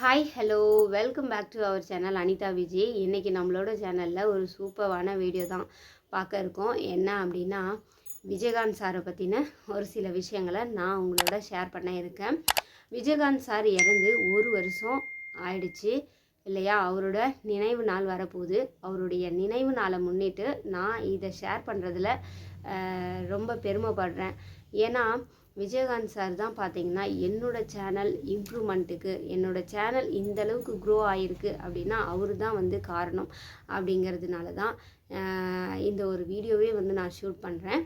Hi hello welcome back to our channel Anitha Vijay இன்றைக்கி நம்மளோட சேனலில் ஒரு சூப்பரான வீடியோ தான் பார்க்க இருக்கோம். என்ன அப்படின்னா விஜயகாந்த் சாரை பற்றின ஒரு சில விஷயங்களை நான் உங்களோட ஷேர் பண்ண இருக்கேன். விஜயகாந்த் சார் இறந்து ஒரு வருஷம் ஆயிடுச்சு இல்லையா? அவரோட நினைவு நாள் வரப்போகுது. அவருடைய நினைவு நாளை முன்னிட்டு நான் இதை ஷேர் பண்ணுறதுல ரொம்ப பெருமைப்படுறேன். ஏன்னா விஜயகாந்த் சார் தான் பார்த்தீங்கன்னா என்னோட சேனல் இம்ப்ரூவ்மெண்ட்டுக்கு என்னோடய சேனல் இந்த அளவுக்கு க்ரோ ஆகிருக்கு அப்படின்னா அவர் தான் வந்து காரணம் அப்படிங்கிறதுனால தான் இந்த ஒரு வீடியோவே வந்து நான் ஷூட் பண்ணுறேன்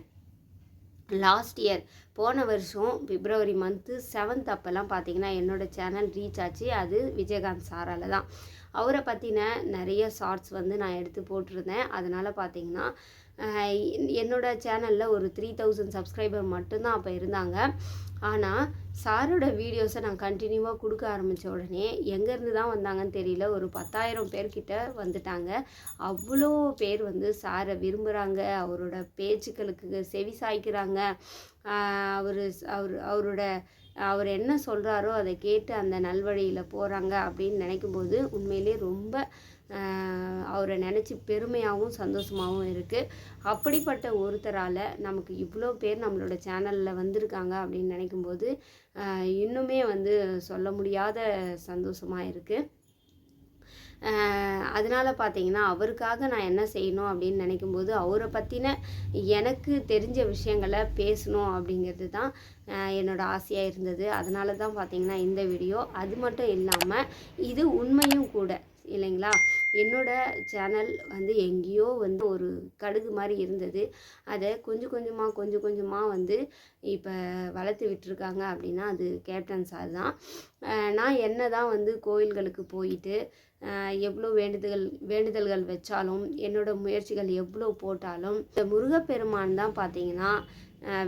லாஸ்ட் இயர் போன வருஷம் பிப்ரவரி மந்த்து செவன்த் அப்போல்லாம் பார்த்தீங்கன்னா என்னோட சேனல் ரீச் ஆச்சு. அது விஜயகாந்த் சாரால் தான். அவரை பற்றின நிறைய ஷார்ட்ஸ் வந்து நான் எடுத்து போட்டிருந்தேன். அதனால் பார்த்தீங்கன்னா என்னோடய சேனலில் ஒரு த்ரீ தௌசண்ட் சப்ஸ்கிரைபர் மட்டும்தான் அப்போ இருந்தாங்க. ஆனால் சாரோட வீடியோஸை நான் கண்டினியூவாக கொடுக்க ஆரம்பித்த உடனே எங்கேருந்து தான் வந்தாங்கன்னு தெரியல. ஒரு பத்தாயிரம் பேர்கிட்ட வந்துட்டாங்க. அவ்வளோ பேர் வந்து சாரை விரும்புகிறாங்க அவரோட பேச்சுக்களுக்கு செவி சாய்க்கிறாங்க. அவர் அவர் அவரோட அவர் என்ன சொல்கிறாரோ அதை கேட்டு அந்த நல்வழியில் போகிறாங்க அப்படின்னு நினைக்கும்போது உண்மையிலே ரொம்ப அவரை நினச்சி பெருமையாகவும் சந்தோஷமாகவும் இருக்குது அப்படிப்பட்ட ஒருத்தரால் நமக்கு இவ்வளோ பேர் நம்மளோட சேனலில் வந்திருக்காங்க அப்படின்னு நினைக்கும்போது இன்னுமே வந்து சொல்ல முடியாத சந்தோஷமாக இருக்குது அதனால் பார்த்தீங்கன்னா அவருக்காக நான் என்ன செய்யணும் அப்படின்னு நினைக்கும்போது அவரை பற்றின எனக்கு தெரிஞ்ச விஷயங்களை பேசணும் அப்படிங்கிறது தான் என்னோடய ஆசையாக இருந்தது. அதனால தான் பார்த்தீங்கன்னா இந்த வீடியோ. அது மட்டும் இல்லாமல் இது உண்மையும் கூட. இல்லைங்களா? என்னோடய சேனல் வந்து எங்கேயோ வந்து ஒரு கடுகு மாதிரி இருந்தது. அதை கொஞ்சம் கொஞ்சமாக கொஞ்சம் கொஞ்சமாக வந்து இப்போ வளர்த்து விட்டுருக்காங்க அப்படின்னா அது கேப்டன் சார் தான். நான் என்ன தான் வந்து கோயில்களுக்கு போயிட்டு எவ்வளோ வேண்டுதல் வேண்டுதல்கள் வச்சாலும் என்னோட முயற்சிகள் எவ்வளோ போட்டாலும் இந்த முருகப்பெருமான் தான் பார்த்தீங்கன்னா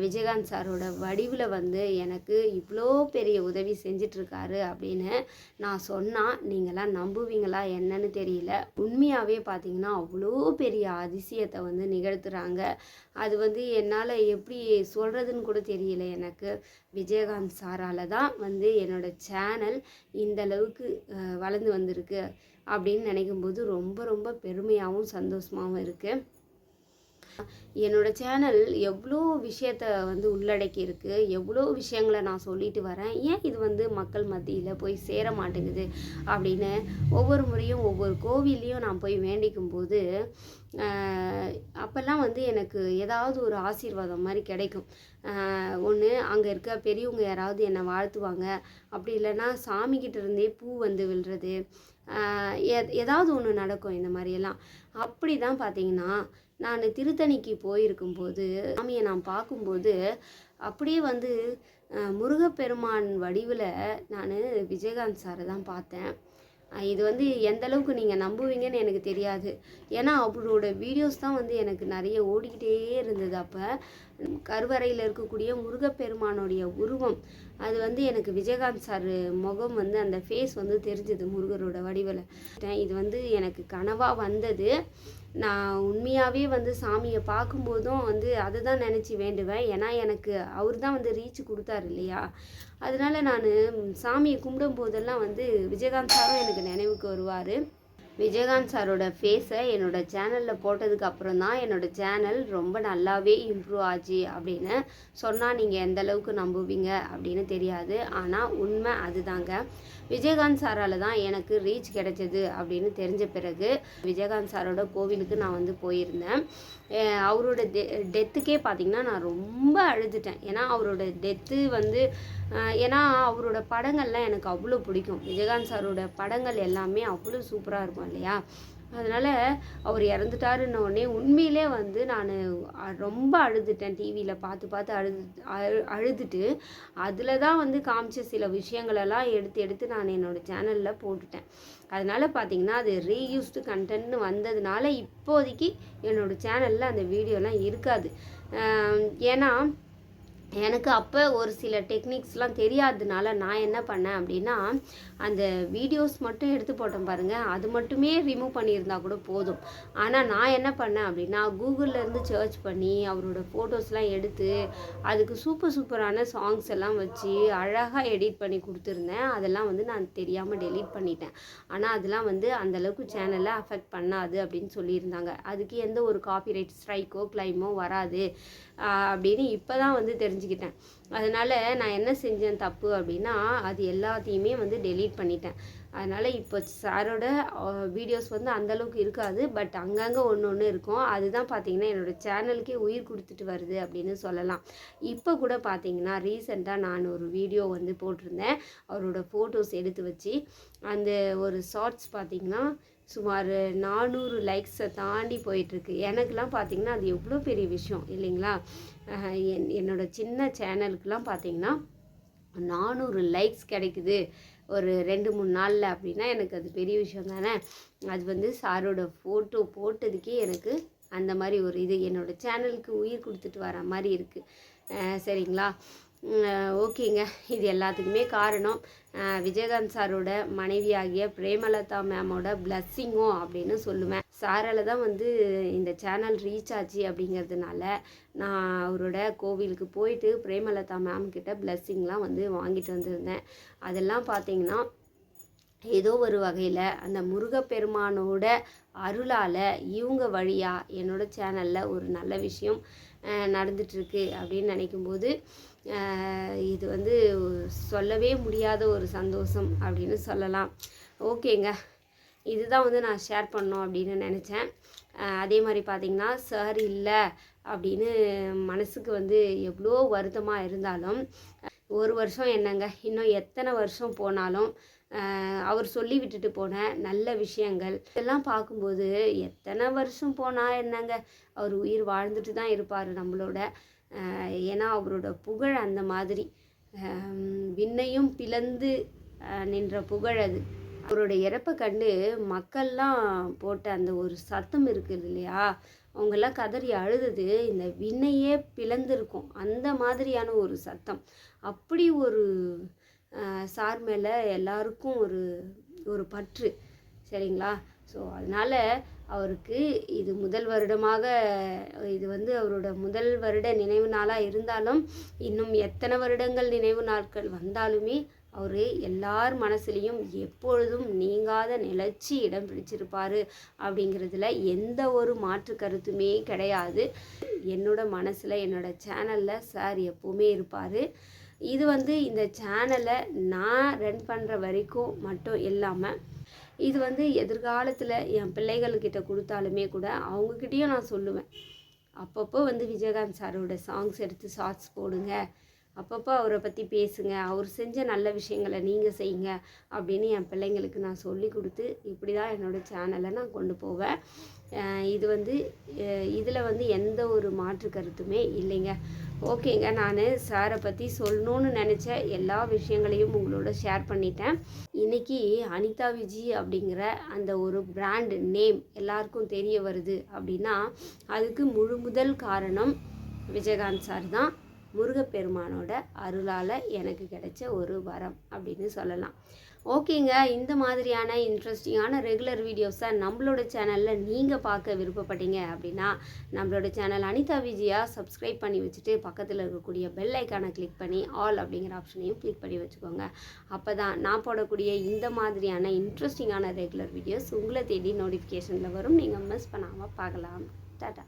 விஜயகாந்த் சாரோட வடிவில் வந்து எனக்கு இவ்வளோ பெரிய உதவி செஞ்சிட்ருக்காரு அப்படின்னு நான் சொன்னால் நீங்களாம் நம்புவீங்களா என்னன்னு தெரியல. உண்மையாகவே பார்த்தீங்கன்னா அவ்வளோ பெரிய அதிசயத்தை வந்து நிகழ்த்துறாங்க. அது வந்து என்னால் எப்படி சொல்கிறதுன்னு கூட தெரியல எனக்கு. விஜயகாந்த் சாரால் தான் வந்து என்னோடய சேனல் இந்த அளவுக்கு வளர்ந்து வந்திருக்கு அப்படின்னு நினைக்கும்போது ரொம்ப ரொம்ப பெருமையாகவும் சந்தோஷமாகவும் இருக்குது என்னோட சேனல் எவ்வளோ விஷயத்த வந்து உள்ளடக்கி இருக்கு எவ்வளோ விஷயங்களை நான் சொல்லிட்டு வரேன் ஏன் இது வந்து மக்கள் மத்தியில் போய் சேர மாட்டேங்குது அப்படின்னு ஒவ்வொரு முறையும் ஒவ்வொரு கோவில்லையும் நான் போய் வேண்டிக்கும் போது அப்போல்லாம் வந்து எனக்கு ஏதாவது ஒரு ஆசீர்வாதம் மாதிரி கிடைக்கும். ஒன்று அங்கே இருக்க பெரியவங்க யாராவது என்னை வாழ்த்துவாங்க. அப்படி இல்லைன்னா சாமிக்கிட்ட இருந்தே பூ வந்து விழுறது ஏதாவது ஒன்று நடக்கும் இந்த மாதிரியெல்லாம். அப்படி தான் பார்த்தீங்கன்னா நான் திருத்தணிக்கு போயிருக்கும்போது சாமியை நான் பார்க்கும்போது அப்படியே வந்து முருகப்பெருமான் வடிவில் நான் விஜயகாந்த் சாரை தான் பார்த்தேன். இது வந்து எந்த அளவுக்கு நீங்கள் நம்புவீங்கன்னு எனக்கு தெரியாது. ஏன்னா அவரோட வீடியோஸ் தான் வந்து எனக்கு நிறைய ஓடிக்கிட்டே இருந்தது அப்போ. கருவறையில் இருக்கக்கூடிய முருகப்பெருமானுடைய உருவம் அது வந்து எனக்கு விஜயகாந்த் சார் முகம் வந்து அந்த ஃபேஸ் வந்து தெரிஞ்சது முருகரோட வடிவில். இது வந்து எனக்கு கனவாக வந்தது. நான் உண்மையாகவே வந்து சாமியை பார்க்கும்போதும் வந்து அதை தான் நினச்சி வேண்டுவேன். ஏன்னா எனக்கு அவர் தான் வந்து ரீச் கொடுத்தாரு இல்லையா? அதனால நான் சாமியை கும்பிடும் போதெல்லாம் வந்து விஜயகாந்த் சாரும் எனக்கு நினைவுக்கு வருவார். விஜயகாந்த் சாரோட ஃபேஸை என்னோட சேனலில் போட்டதுக்கு அப்புறம் தான் என்னோட சேனல் ரொம்ப நல்லாவே இம்ப்ரூவ் ஆச்சு அப்படின்னு சொன்னால் நீங்கள் எந்த அளவுக்கு நம்புவீங்க அப்படின்னு தெரியாது. ஆனால் உண்மை அதுதாங்க. விஜயகாந்த் சாரால் தான் எனக்கு ரீச் கிடைச்சது அப்படின்னு தெரிஞ்ச பிறகு விஜயகாந்த் சாரோட கோவிலுக்கு நான் வந்து போயிருந்தேன். அவரோட டெ டெத்துக்கே பார்த்தீங்கன்னா நான் ரொம்ப அழுதுட்டேன். ஏன்னா அவரோட டெத்து வந்து ஏன்னா அவரோட படங்கள்லாம் எனக்கு அவ்வளோ பிடிக்கும். விஜயகாந்த் சாரோட படங்கள் எல்லாமே அவ்வளோ சூப்பராக இருக்கும். இல்லையா? அதனால் அவர் இறந்துட்டாருன்ன உடனே உண்மையிலே வந்து நான் ரொம்ப அழுதுட்டேன் டிவியில் பார்த்து பார்த்து அழுது அழு அழுதுட்டு. அதில் தான் வந்து காமிச்ச சில விஷயங்களெல்லாம் எடுத்து எடுத்து நான் என்னோடய சேனலில் போட்டுட்டேன். அதனால் பார்த்தீங்கன்னா அது ரீயூஸ்டு கண்டென்ட்னு வந்ததுனால இப்போதைக்கு என்னோடய சேனலில் அந்த வீடியோலாம் இருக்காது. ஏன்னா எனக்கு அப்போ ஒரு சில டெக்னிக்ஸ்லாம் தெரியாததுனால நான் என்ன பண்ணேன் அப்படின்னா அந்த வீடியோஸ் மட்டும் எடுத்து போட்டேன் பாருங்கள் அது மட்டுமே ரிமூவ் பண்ணியிருந்தா கூட போதும். ஆனால் நான் என்ன பண்ணேன் அப்படின்னா கூகுளில் இருந்து சர்ச் பண்ணி அவரோட ஃபோட்டோஸ்லாம் எடுத்து அதுக்கு சூப்பர் சூப்பரான சாங்ஸ் எல்லாம் வச்சு அழகாக எடிட் பண்ணி கொடுத்துருந்தேன். அதெல்லாம் வந்து நான் தெரியாமல் டெலீட் பண்ணிட்டேன். ஆனால் அதெல்லாம் வந்து அந்தளவுக்கு சேனலை அஃபெக்ட் பண்ணாது அப்படின்னு சொல்லியிருந்தாங்க. அதுக்கு எந்த ஒரு காப்பிரைட் ஸ்ட்ரைக்கோ கிளைமோ வராது. அப்படின்னு இப்போ தான் வந்து தெரிஞ்சு தெரிஞ்சுக்கிட்டேன். அதனால் நான் என்ன செஞ்சேன் தப்பு அப்படின்னா அது எல்லாத்தையுமே வந்து டெலீட் பண்ணிட்டேன். அதனால் இப்போ சாரோட வீடியோஸ் வந்து அந்தளவுக்கு இருக்காது. பட் அங்கங்கே ஒன்று ஒன்று இருக்கும். அதுதான் பார்த்தீங்கன்னா என்னோடய சேனலுக்கே உயிர் கொடுத்துட்டு வருது அப்படின்னு சொல்லலாம். இப்போ கூட பார்த்தீங்கன்னா ரீசெண்டாக நான் ஒரு வீடியோ வந்து போட்டிருந்தேன். அவரோட ஃபோட்டோஸ் எடுத்து வச்சு அந்த ஒரு ஷார்ட்ஸ் பார்த்தீங்கன்னா சுமார் நானூறு லைக்ஸை தாண்டி போயிட்டுருக்கு. எனக்கெலாம் பார்த்தீங்கன்னா அது எவ்வளோ பெரிய விஷயம் இல்லைங்களா? என் என்னோடய சின்ன சேனலுக்கெலாம் பார்த்தீங்கன்னா நானூறு லைக்ஸ் கிடைக்குது. ஒரு ரெண்டு மூணு நாளில் அப்படின்னா எனக்கு அது பெரிய விஷயம் தானே. அது வந்து சாரோட ஃபோட்டோ போட்டதுக்கே எனக்கு அந்த மாதிரி ஒரு இது என்னோடய சேனலுக்கு உயிர் கொடுத்துட்டு வர மாதிரி இருக்குது சரிங்களா? ஓகேங்க. இது எல்லாத்துக்குமே காரணம் விஜயகாந்த் சாரோட மனைவியாகிய பிரேமலதா மேமோட பிளஸ்ஸிங்கும் அப்படின்னு சொல்லுவேன். சாரால் தான் வந்து இந்த சேனல் ரீச் ஆச்சு அப்படிங்கிறதுனால நான் அவரோட கோவிலுக்கு போயிட்டு பிரேமலதா மேம்கிட்ட பிளஸ்ஸிங்லாம் வந்து வாங்கிட்டு வந்திருந்தேன். அதெல்லாம் பார்த்தீங்கன்னா ஏதோ ஒரு வகையில் அந்த முருகப்பெருமானோட அருளால் இவங்க வழியாக என்னோடய சேனலில் ஒரு நல்ல விஷயம் நடந்துட்டுருக்கு அப்படின்னு நினைக்கும்போது இது வந்து சொல்லவே முடியாத ஒரு சந்தோஷம் அப்படின்னு சொல்லலாம். ஓகேங்க. இதுதான் வந்து நான் ஷேர் பண்ணோம் அப்படின்னு நினச்சேன். அதே மாதிரி பார்த்திங்கன்னா சார் இல்லை அப்படின்னு மனசுக்கு வந்து எவ்வளோ வருத்தமாக இருந்தாலும் ஒரு வருஷம் என்னங்க இன்னும் எத்தனை வருஷம் போனாலும் அவர் சொல்லி விட்டுட்டு போன நல்ல விஷயங்கள் இதெல்லாம் பார்க்கும்போது எத்தனை வருஷம் போனால் என்னங்க? அவர் உயிர் வாழ்ந்துட்டு தான் இருப்பார் நம்மளோட. ஏன்னா அவரோட புகழ் அந்த மாதிரி. விண்ணையும் பிளந்து நின்ற புகழ் அது. அவரோட இறப்பை கண்டு மக்கள்லாம் போட்ட அந்த ஒரு சத்தம் இருக்குது இல்லையா? அவங்கெல்லாம் கதறி அழுதது இந்த விண்ணையே பிளந்திருக்கும். அந்த மாதிரியான ஒரு சத்தம். அப்படி ஒரு சார் மேலே எல்லாருக்கும் ஒரு ஒரு பற்று சரிங்களா? ஸோ அதனால் அவருக்கு இது முதல் வருடமாக இது வந்து அவரோட முதல் வருட நினைவு நாளாக இருந்தாலும் இன்னும் எத்தனை வருடங்கள் நினைவு நாட்கள் வந்தாலுமே அவர் எல்லார் மனசுலேயும் எப்பொழுதும் நீங்காத நிலச்சி இடம் பிடிச்சிருப்பார் அப்படிங்கிறதுல எந்த ஒரு மாற்று கருத்துமே கிடையாது. என்னோட மனசில் என்னோட சேனலில் சார் எப்போவுமே இருப்பார். இது வந்து இந்த சேனலை நான் ரன் பண்ணுற வரைக்கும் மட்டும் இல்லாமல் இது வந்து எதிர்காலத்தில் என் பிள்ளைகள்கிட்ட கொடுத்தாலுமே கூட அவங்கக்கிட்டேயும் நான் சொல்லுவேன். அப்பப்போ வந்து விஜயகாந்த் சாரோட சாங்ஸ் எடுத்து ஷார்ட்ஸ் போடுங்க. அப்பப்போ அவரை பற்றி பேசுங்க. அவர் செஞ்ச நல்ல விஷயங்களை நீங்கள் செய்யுங்க அப்படின்னு என் பிள்ளைங்களுக்கு நான் சொல்லி கொடுத்து இப்படி தான் என்னோடய சேனலை நான் கொண்டு போவேன். இது வந்து இதில் வந்து எந்த ஒரு மாற்று கருத்துமே இல்லைங்க. ஓகேங்க நான் சாரை பற்றி சொல்லணும்னு நினச்ச எல்லா விஷயங்களையும் உங்களோட ஷேர் பண்ணிட்டேன். இன்றைக்கி அனிதா விஜி அப்படிங்கிற அந்த ஒரு பிராண்ட் நேம் எல்லாருக்கும் தெரிய வருது அப்படின்னா அதுக்கு முழு முதல் காரணம் விஜயகாந்த் சார் தான். முருகப்பெருமானோட அருளால் எனக்கு கிடைச்ச ஒரு வரம் அப்படின்னு சொல்லலாம். ஓகேங்க இந்த மாதிரியான இன்ட்ரெஸ்டிங்கான ரெகுலர் வீடியோஸை நம்மளோட சேனலில் நீங்கள் பார்க்க விருப்பப்பட்டீங்க அப்படின்னா நம்மளோட சேனல் அனிதா விஜயா சப்ஸ்கிரைப் பண்ணி வச்சுட்டு பக்கத்தில் இருக்கக்கூடிய பெல் ஐக்கானை கிளிக் பண்ணி ஆல் அப்படிங்கிற ஆப்ஷனையும் கிளிக் பண்ணி வச்சுக்கோங்க. அப்போ தான் நான் போடக்கூடிய இந்த மாதிரியான இன்ட்ரெஸ்டிங்கான ரெகுலர் வீடியோஸ் உங்களை தேடி நோட்டிஃபிகேஷனில் வரும். நீங்கள் மிஸ் பண்ணாமல் பார்க்கலாம். டாட்டா